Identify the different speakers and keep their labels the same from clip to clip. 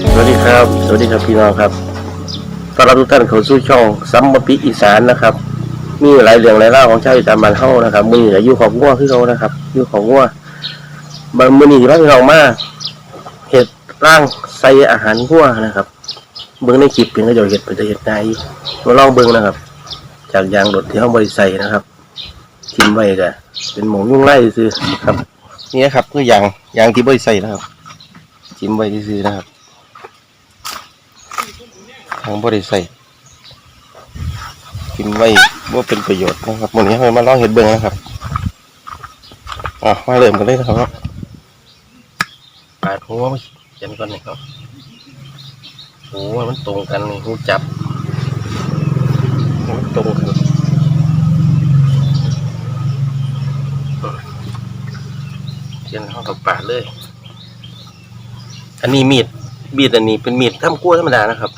Speaker 1: สวัสดีครับ สวัสดีครับพี่น้องครับตอนรับทุกท่านเข้าสู่ช่องซัมมปิอีสานนะครับ มีหลายเรื่องหลายเล่าของชาวอีสานบ้านเฮานะครับมือนี้อยู่ของงัวคือเขานะครับอยู่ของงัวบางมื้อนี้าน้องมาเฮ็ดร่างใส่อาหารงัวนะครับ เบิ่งในคลิปเพียงก็จะเฮ็ดไปจะเฮ็ดได้อยู่มาลองเบิ่งนะครับ จากยางรถที่เฮาบ่ได้ใส่นะครับทิ่มไว้ก็เป็นหมูยุ่งไล่ซื่อครับนี่ครับคือยางยางที่บ่ได้ใส่นะครับทิ่มไว้ซื่อนะครับ ทางบริใส่กินไว้ว่าเป็นประโยชน์นะครับวันนี้เรามาลองเห็ดเบิ้งนะครับอะมาเริ่มกันเลยนะครับปาดหัวมาเขียนก่อนนะครับโอ้ยมันตรงกันนี่หูจับมันตรงกันเขียนเข้ากับปาดเลย อันนี้มีดมีดอันนี้เป็นมีดทำกล้วยธรรมดานะครับ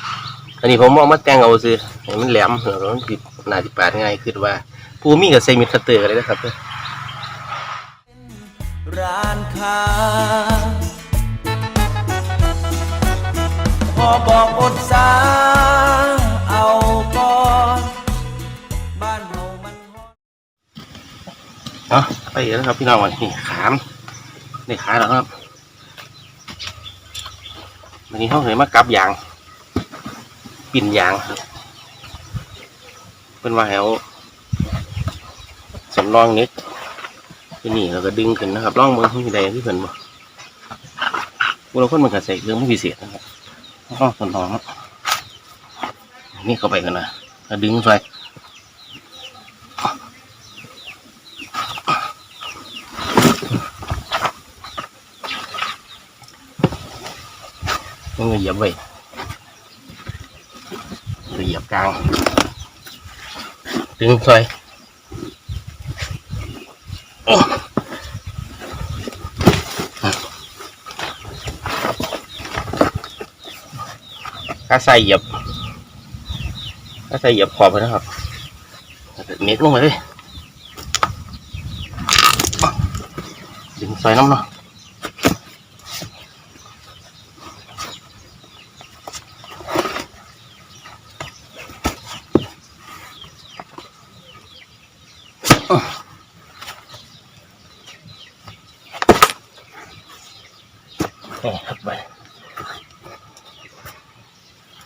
Speaker 1: อันนี้ผมเอามาแต่งเอาซื้อให้มันแหลมแล้วมันปิดหน้าที่ปาดง่ายคือว่าผู้มีกับใส่มิดคัตเตอร์กันเลยนะครับ
Speaker 2: ร้านค้าพอบอกอดสาเอาก่อนบ้านเฮามันฮอด
Speaker 1: เนาะไปแล้วครับพี่น้องวันนี้ขามนี่ขาแล้วครับวันนี้เขาเคยมากับยาง ปิ่นยางครับเป็นว่าแถวสำรองเน็กที่นี่เราก็ดึงขึ้นนะครับร่องมือมีใดที่เพิ่นบ่บุรุษคนมันก็ใส่เครื่องมือพิเศษนะครับร่องสำรองครับนี่เข้าไปกันนะแล้วดึงใส่มันก็เหยียบไว้ สียบกลางดึงซอยโอ้ถ้าใส่เหยียบ ถ้าใส่เหยียบขอบไปนะครับเม็ดลงไปเลยดึงซอยน้ำเนาะ นี่ครับไป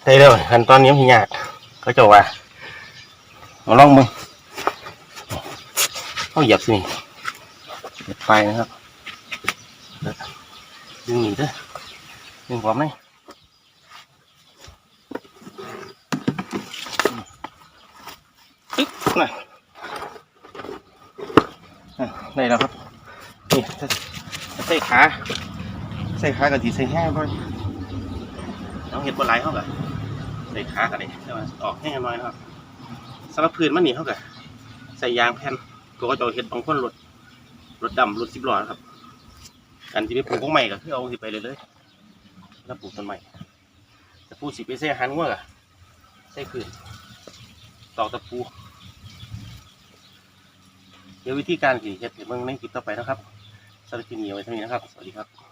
Speaker 1: ได้แล้วขั้นตอนนี้มันยากเขาจะว่ามาลองมึง ใส่ขากับที่ใส่แห้งก่อนน้องเห็ดบนไหลเขากะใส่ขากันเลยใช่ไหมออกแห้งน้อยนะครับสำหรับพื้นมันนี่เขากะใส่ยางแผ่นตัวก็จะเห็ดบางคนรถรถดำรถสิบล้อนะครับอันที่ไปปลูกของใหม่ก็คือเอาสิไปเลยเลยแล้วปลูกต้นใหม่แต่ปูสิไปใส่หันง่วงอะใส่พื้นตอกตะปูเดี๋ยววิธีการสิเห็ดให้เบิ่งในคลิปต่อไปนะครับสำหรับคลิปนี้ไว้เท่านี้นะครับ สวัสดีครับ